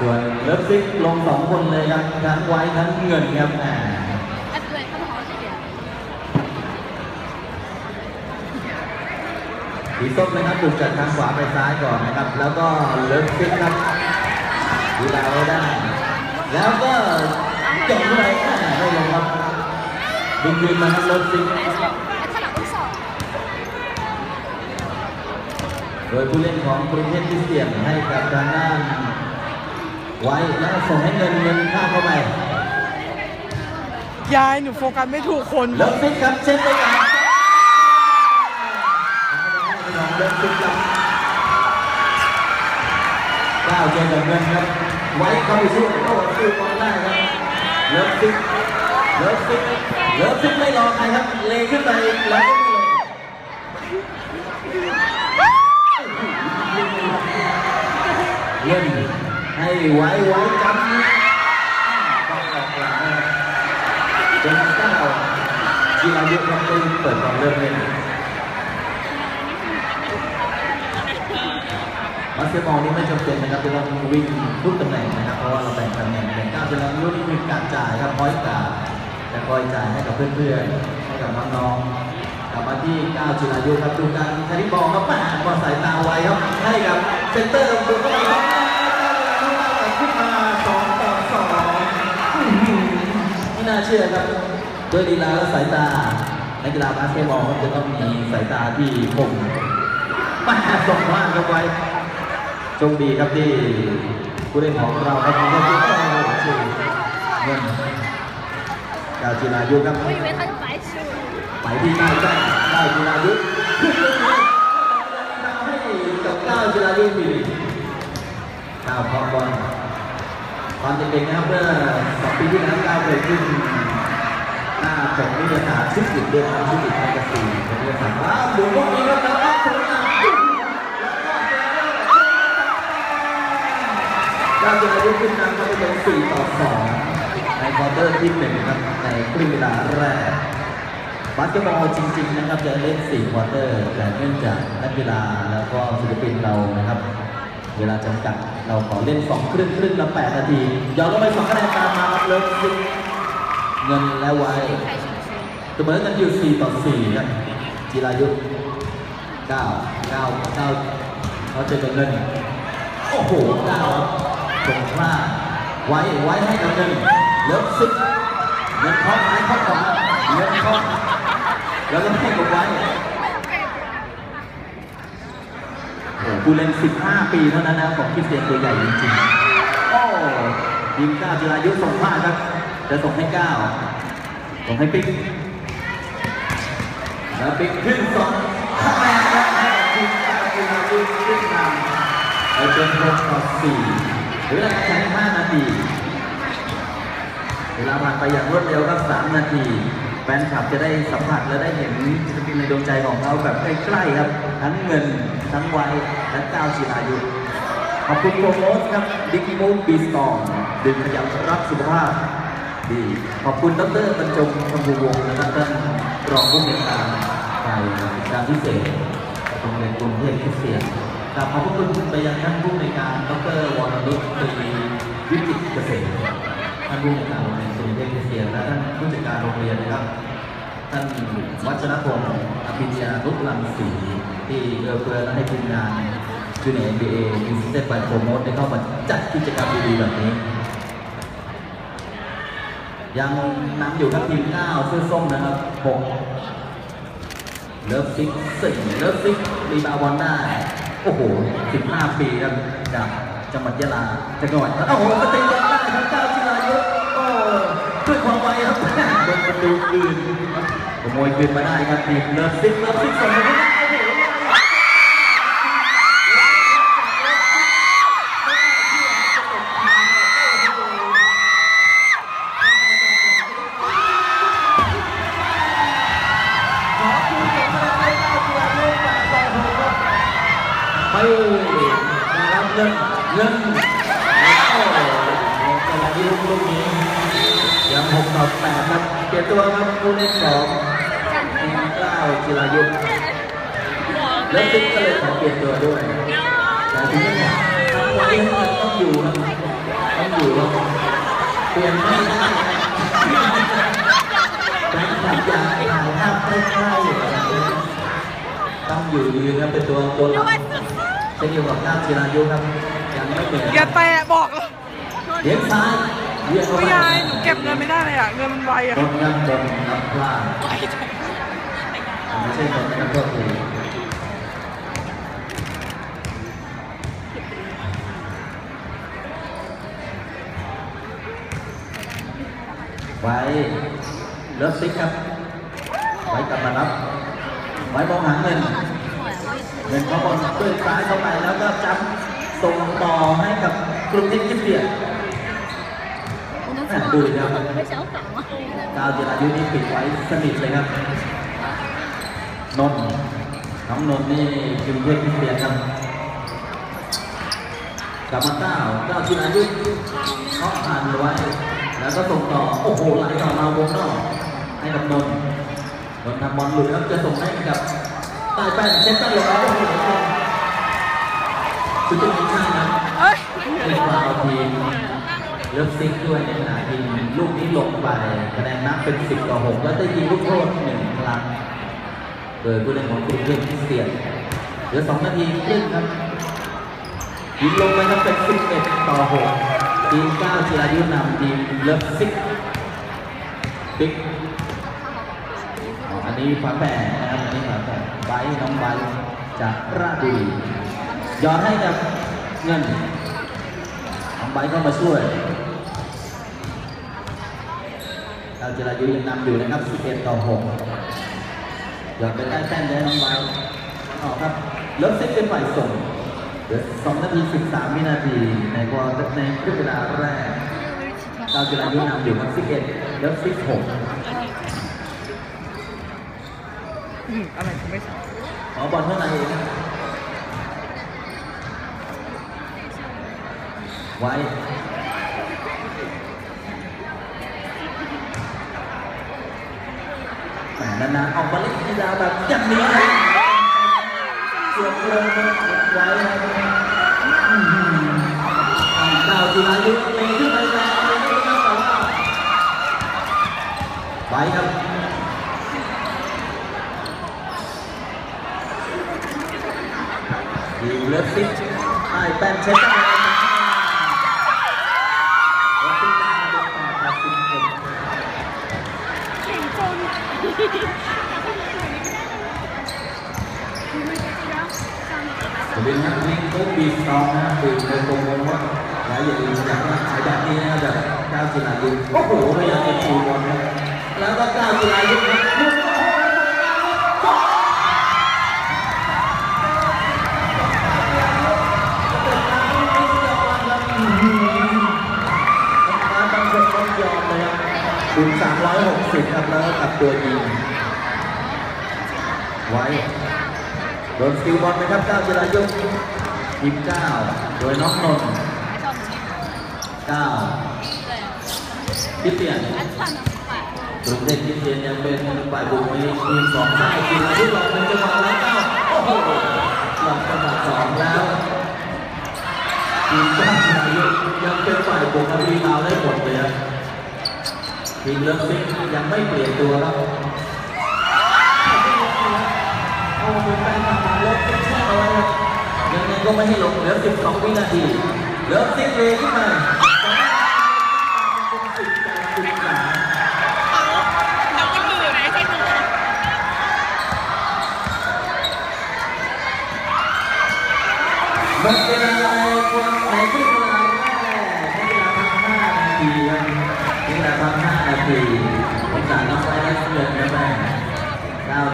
ส่วนเลิฟซิกลงสองคนเลยครับทั้งไว้ทั้งเงินครับาสีส้มนะครับถูกจัดทางขวาไปซ้ายก่อนนะครับ แล้วก็เลิฟซิกครับดูดาวได้ แล้วก็จบเลยไม่ลงครับดึงดึงมาครับเลิฟซิก โดยผู้เล่นของกรุงเทพคริสเตียนให้กับทางด้านไว้แล้วส่งให้เงินเงินข้ามเข้าไปยายหนูโฟกัสไม่ถูกคนเลิฟซิกครับเช่นเดียวกันเลิฟซิกครับก้าวเจอกับเงินครับ ไว้เข้าไปช่วยโอ้สู้บอลได้ครับเลิฟซิกเลิฟซิกเลิฟซิกไม่รอใครครับ เลขึ้นไปแล้วก็ไม่ลงเล่นให้ ไว้ไว้จำต้องออกหลังนเป็นเก้าจีรายุครับได้เปิดก่อนเริ่มเล่นบาสเกตบอลนี่ไม่จำเป็นนะครับจะต้องวิ่งทุกตำแหน่งนะครับ เพราะว่าเราแบ่งตำแหน่งอย่งก้าวจีรายุนี่คือการจ่ายครับพอยต์การจะคอยจ่ายให้กับเพื่อนๆให้กับน้องๆกลับมาที่ก้าวจีรายุครับดูการแคริบอลครับแหมบอลสายตาไวครับให้กับเซนเตอร์ลงตัวื่อครับด้วยดีลาและสายตานักกีฬาบาสเกตบอลก็จะต้องมีสายตาที่คมมาส่งว่างกันไว้โชคดีครับที่ผู้เล่นของเราครัทำได้ที่ต้องชื่อเงินกาจิรายุครับไปที่ได้ได้ได้จิรายุให้กับก้าวจิรายุมีก้าวพร้อมบอล ตอนเด็กๆนะครับเมื่อสองปีที่แล้วก้าวเคยขึ้นหน้าปกนิตยสารชุดอิดเดือนชุดอิดแมกกาซีนเป็นนิตยสารว้าวหมุนลูกนี้ครับแล้วก็สวยงามก้าวจิรายุขึ้นนำเข้าไปเป็น4ต่อ2ในควอเตอร์ที่หนึ่งครับในครึ่งเวลาแรกบาสเกตบอลจริงๆนะครับจะเล่น4ควอเตอร์ แต่เนื่องจากนักกีฬาแล้วก็ศิลปินเรานะครับ เวลาจำกัด เราขอเล่นสองครึ่งครึ่งละแปดนาทีย้อนลงไปสองคะแนนตามมาครับเลิฟซิกเงินและไวเสมอกันอยู่สี่ต่อสี่ครับจิรายุทธ์เก้เขาเจอกับเงินโอ้โห9ตรงพลาดไว้ไว้ให้กับเงินเลิฟซิกเงินข้อซ้ายข้อขวาเงินข้อแล้วก็ให้กับไว้ ผู้เล่น 15 ปีเท่านั้นนะของคริสเตียนตัวใหญ่จริงๆ โอ้ยิงก้าวจิรายุส่งพลาดครับจะส่งให้ก้าวส่งให้ปิ๊กแล้วปิ๊กขึ้นสองคะแนนครับให้กับทีมก้าวจิรายุขึ้นนำไปเป็น6ต่อ4เหลือเวลาการแข่ง5นาทีเวลาผ่านไปอย่างรวดเร็วครับ 3 นาที แฟนคลับจะได้สัมผัสและได้เห็นศิลปินในดวงใจของเขาแบบใกล้ๆครับ ทั้งเงิน ทั้งวัยและก้าวจิรายุทธขอบคุณโปรโมทครับดิกมูบีสตองดื่มขยับรักสุขภาพดีขอบคุณดรบรรจงชมพูวงศ์และท่านรองผู้อำนวยการฝ่ายการพิเศษโรงเรียนกรุงเทพคริสเตียนกราบขอบพระคุณไปยังท่านผู้อำนวยการดรวรนุชตรีวิจิตรเกษมท่านผู้อำนวยการโรงเรียนกรุงเทพคริสเตียนและท่านผู้จัดการโรงเรียนนะครับ ท่านวัชรพงศ์อภิญญาลุกลังศรี ที่เอื้อเฟื้อและให้ทีมงานจูเนียร์บีเอมิสเตอร์ไบโปรโมทได้เข้ามาจัดกิจกรรมดีๆแบบนี้ ยังนำอยู่ครับทีมเก้าเสื้อส้มนะครับหกเลิฟซิกสี่เลิฟซิกรีบาวบอลได้ โอ้โห15ปีครับจากจังหวัดยะลาจังหวัดโอ้โหสเตย์บอลได้ครับเก้าจิรายุทธโอ้ด้วยความไวครับโดนประตูคืนขโมยคืนมาได้ครับทีมเลิฟซิกเลิฟซิกส่งมาได้ ไม่นะครับเงินเงินโอ้โหกำลังที่ลูกลูกนี้ยังหกต่อแปดครับเปลี่ยนตัวครับผู้เล่นของทีมเก้าจิรายุทธและซิกก็เลยขอเปลี่ยนตัวด้วยแต่ทีนี้เนี่ยทางวันนี้มันต้องอยู่เปลี่ยนไม่ได้แฟนคลับอยากถ่ายภาพใกล้ๆต้องอยู่ยืนครับเป็นตัวตัวหลัก เช่นเดียวกับก้าวจิรายุครับยังไม่เปลี่ยนอย่าแตะบอกเลยเลี้ยงซ้ายเลี้ยงเข้าไม่ไปยายหนูเก็บเงินไม่ได้เลยอะ เงินมันไวอะรถนั่งบนนับพลาดไม่ใช่รถนั่งรถเลยไว้เลิฟซิกครับ ไว้กลับมารับ ไว้มองหาเงิน เดินเข้าบอลด้วยซ้ายเข้าไปแล้วก็จับส่งต่อให้กับกลุ่มที่ยิบเดียดดูนะครับดาวเจรายุนี่ปิดไว้สนิทเลยครับ นนท์น้องนนท์นี่ยืมเพื่อนเปียครับกลับมาเก้าเก้าจิรายุเขาผ่านไว้ แล้วก็ส่งต่อ โอ้โหไหลต่อมาวงนอกให้กับนนท์นนทำบอลหลุดแล้วจะส่งให้กับ ใต้แป้นเช็ดใต้หลงแล้วโอ้โหสุดยอดทีมชานะเอ้ยเล่นฟาวล์ทีมเลิฟซิกด้วยในขณะที่ลูกนี้ลงไปคะแนนนับเป็น 10 ต่อ 6 แล้วได้ยิงลูกโทษหนึ่งครั้งโดยผู้เล่นของกรุงเทพคริสเตียนเหลือ 2 นาทีครึ่งครับยิงลงไปนับเป็น 11 ต่อ 6 ทีม 9จิรายุนำทีมเลิฟซิกปิ๊กอันนี้ฝาแฝด บน้องไบจากราชบุรีย้อนให้กับเงินน้องไบเข้ามาช่วยดาจิรายุยังนำอยู่นะครับ11ต่อ6หยอดไปใต้แป้นได้น้องไบออกครับเลิฟซิกเป็นฝ่ายส่งเหลือ2นาที 13 วินาที ในวอลในครึ่งเวลาแรกดาจิรายุนำอยู่ครับ11เลิฟซิก6 อืมอะไรก็ไม่ทราบขอบอลเท่าไหร่เองไว้แหมนานๆออกมาเล่นกีฬาแบบอย่างนี้นะเกือบเลยนะไว้นะอื้อหือดาวจิรายุเองขึ้นไปแล้วเองขึ้นไปแล้วแต่ว่าไว้ครับ ทีมเลิฟซิกไอ้แป้นเช็ดได้เลิฟซิกได้มาเป็นแปดต่อสิบเอ็ดผมเป็นนักวิ่งโค้งบีสองนะคือในตรงนั้นว่าแล้วอย่าลืมอยากมาขายแบบนี้นะแบบก้าวจิรายุโอ้โหพยายามจะชูบอลนะแล้วก็ก้าวจิรายุนะลูกโอ้โหบางคนต้องยอมเลยครับ ถึง360ครับแล้วก็กลับตัวยิงไว้โดนสกิลบอลนะครับเก้าจิรายุทีมเก้าโดยน้องนนท์เก้าคิเตียนกรุงเทพคริเตียนยังเป็นฝ่ายบุกมีทีมสองได้จิรายุหลอกเป็นจังหวะแล้วเก้าโอ้โหหลอกจังหวะสองแล้วทีมเก้าจิรายุยังเป็นฝ่ายบุกรีบาวได้หมดเลยครับ ทีมเลิฟซิกยังไม่เปลี่ยนตัวครับโอ้เป็นแฟนคลับมาลบเป็นแช่เอาไว้ครับยังไงก็ไม่ให้ลงเหลือ 12 วินาทีเหลือสิบเลยขึ้นมา